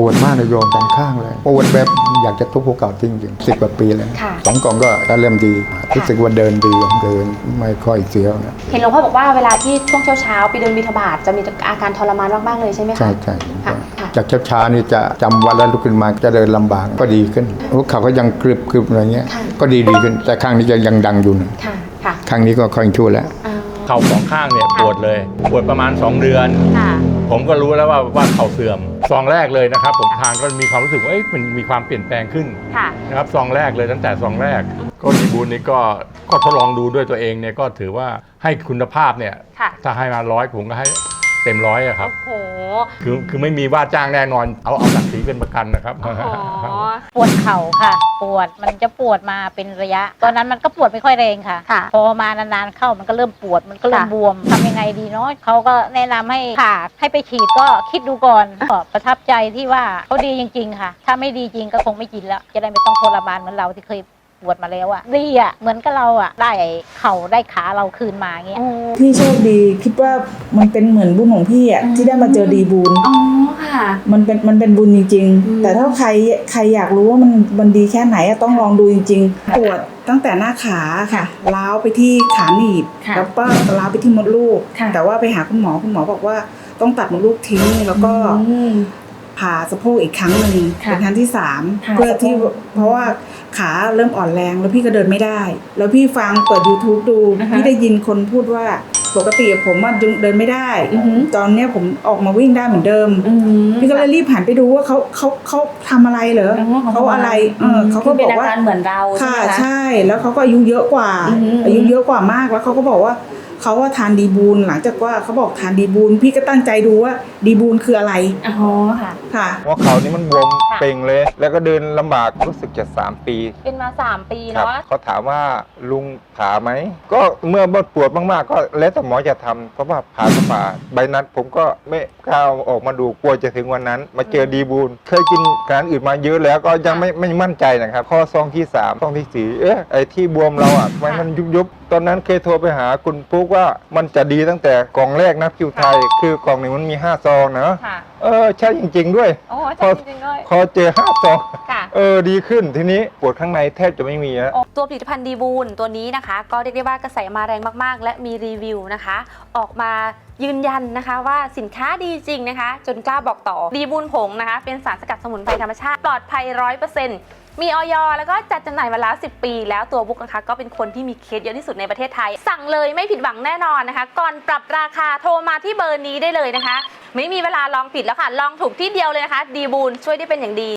ปวดมากเลยโยมสองข้างเลยปวดแบบอยากจะทุบภูเขาจริงๆสิบกว่าปีแล้วค่ะสองกล่องก็ก็เริ่มดีรู้สึกว่าเดินดีเดินไม่ค่อยเสียวนะเห็นหลวงพ่อบอกว่าเวลาที่ช่วงเช้าๆไปเดินบิณฑบาตจะมีอาการทรมานมากๆเลยใช่ไหมคะใช่ใช่ค่ะค่ะจากช้าๆนี่จะจำวันแล้วลุกขึ้นมาจะเดินลำบากก็ดีขึ้นหัวเข่าก็ยังกรึบกรึบอะไรเงี้ยค่ะก็ดีดีขึ้นแต่ข้างนี้จะยังดังอยู่นะค่ะค่ะข้างนี้ก็ค่อยชั่วแล้วอ่าเข่าสองข้างเนี่ยปวดเลยปวดประมาณ 2 เดือนค่ะ ผมก็รู้แล้วว่าว่าเข่าเสื่อมซองแรกเลยนะครับ ผมทานก็มีความรู้สึกว่าเอ๊ะมันมีความเปลี่ยนแปลงขึ้นค่ะ นะครับซองแรกเลยตั้งแต่ซองแรก ก็ดีบูลนี่ก็ก็ทดลองดูด้วยตัวเองเนี่ยก็ถือว่าให้คุณภาพเนี่ยค่ะ ถ้าให้มาร้อยผมก็ให้ เต็มร้อยอะครับ โอ้โห คือคือไม่มีว่าจ้างแน่นอน เอาเอาหลักสีเป็นประกันนะครับโอ้โหปวดเข่าค่ะ ปวดมันจะปวดมาเป็นระยะ ตอนนั้นมันก็ปวดไม่ค่อยแรงค่ะ ค่ะพอมานานๆเข้ามันก็เริ่มปวดมันก็เริ่มค่ะ บวมทำยังไงดีเนาะเขาก็แนะนำให้ผ่าให้ไปฉีดก็คิดดูก่อนก็ประทับใจที่ว่าเขาดีจริง ๆ ค่ะ ถ้าไม่ดีจริงก็คงไม่กินแล้ว จะได้ไม่ต้องทรมานเหมือนเราที่เคยป วดมาแล้วอะดีอะเหมือนกับเราอะได้เข่าได้ขาเราคืนมาเงี้ยโอ้พี่โชคดีคิดว่ามันเป็นเหมือนบุญของพี่อะอืมที่ได้มาเจอดีบุญอ๋อค่ะ มันเป็นมันเป็นบุญจริงอืมๆแต่ถ้าใครใครอยากรู้ว่ามันมันดีแค่ไหนอะต้องลองดูจริง ๆ ปวดตั้งแต่หน้าขาค่ะล้าวไปที่ขาหนีบค่ะแล้วก็ล้าวไปที่มดลูก ค่ะ แต่ว่าไปหาคุณหมอคุณหมอบอกว่าต้องตัดมดลูกทิ้งแล้วก็ อืม ผ่าสะโพกอีกครั้งหนึ่งค่ะเป็นครั้งที่สามค่ะเพื่อที่สะโพกเพราะว่าขาเริ่มอ่อนแรงแล้วพี่ก็เดินไม่ได้ แล้วพี่ฟังเปิด YouTube ดูอ่าฮะพี่ได้ยินคนพูดว่าปกติผมอะเดินไม่ได้อือหือตอนเนี้ยผมออกมาวิ่งได้เหมือนเดิมอืมพี่ก็เลยรีบหันไปดูว่าเขาเขาเขาทำอะไรเหรออ๋อเขาอะไรเออเขาก็คืบอกเป็นว่าอาการเหมือนเราใช่ค่ะไหมคะใช่ แล้วเขาก็อายุเยอะกว่าอือหือออายุเยอะกว่ามากแล้วเขาก็บอกว่า เขาว่าทานดีบูลหลังจากว่าเขาบอกทานดีบูลพี่ก็ตั้งใจดูว่าดีบูลคืออะไร อ๋อค่ะ ค่ะหัวเข่านี่มันบวมค่ะเป่งเลย แล้วก็เดินลำบากรู้สึกจะ3ปีเป็นมา 3 ปีครับเนาะเขาถามว่าลุงผ่าไหม ก็เมื่อบดปวดมากๆ ก็แล้วแต่หมอจะทำเพราะว่าผ่าก็ผ่าใบนัดผมก็ไม่กล้าเอาออกมาดูกลัวจะถึงวันนั้น มาเจอดีบูลเคยกินการอื่นมาเยอะแล้วก็ยังไม่ไม่มั่นใจนะครับ ข้อซองที่3ซองที่สี่เอ๊ะไอ้ที่บวมเราอะทำไมมันยุบยุบๆตอนนั้นเคยโทรไปหาคุณปุ๊กว่ามันจะดีตั้งแต่กล่องแรกนะคิวไทย คือกล่องหนึ่งมันมีห้าซองนะค่ะ เออใช่จริง ๆ ด้วย โอ้ใช่จริงๆด้วย พอเจอห้าซองค่ะ เออดีขึ้นทีนี้ปวดข้างในแทบจะไม่มีแล้ว ตัวผลิตภัณฑ์ดีบูลตัวนี้นะคะ ก็เรียกได้ว่ากระแสมาแรงมากๆ และมีรีวิวนะคะ ออกมายืนยันนะคะว่าสินค้าดีจริงนะคะ จนกล้าบอกต่อดีบูลผงนะคะ เป็นสารสกัดสมุนไพรธรรมชาติ ปลอดภัยร้อยเปอร์เซ็นต์ มีออยแล้วก็จัดจำหน่ายมาแล้ว 10 ปี แล้วตัวบุ๊กนะคะก็เป็นคนที่มีเคสเยอะที่สุดในประเทศไทย สั่งเลยไม่ผิดหวังแน่นอนนะคะ ก่อนปรับราคาโทรมาที่เบอร์นี้ได้เลยนะคะ ไม่มีเวลาลองผิดแล้วค่ะ ลองถูกที่เดียวเลยนะคะ ดีบูลช่วยได้เป็นอย่างดี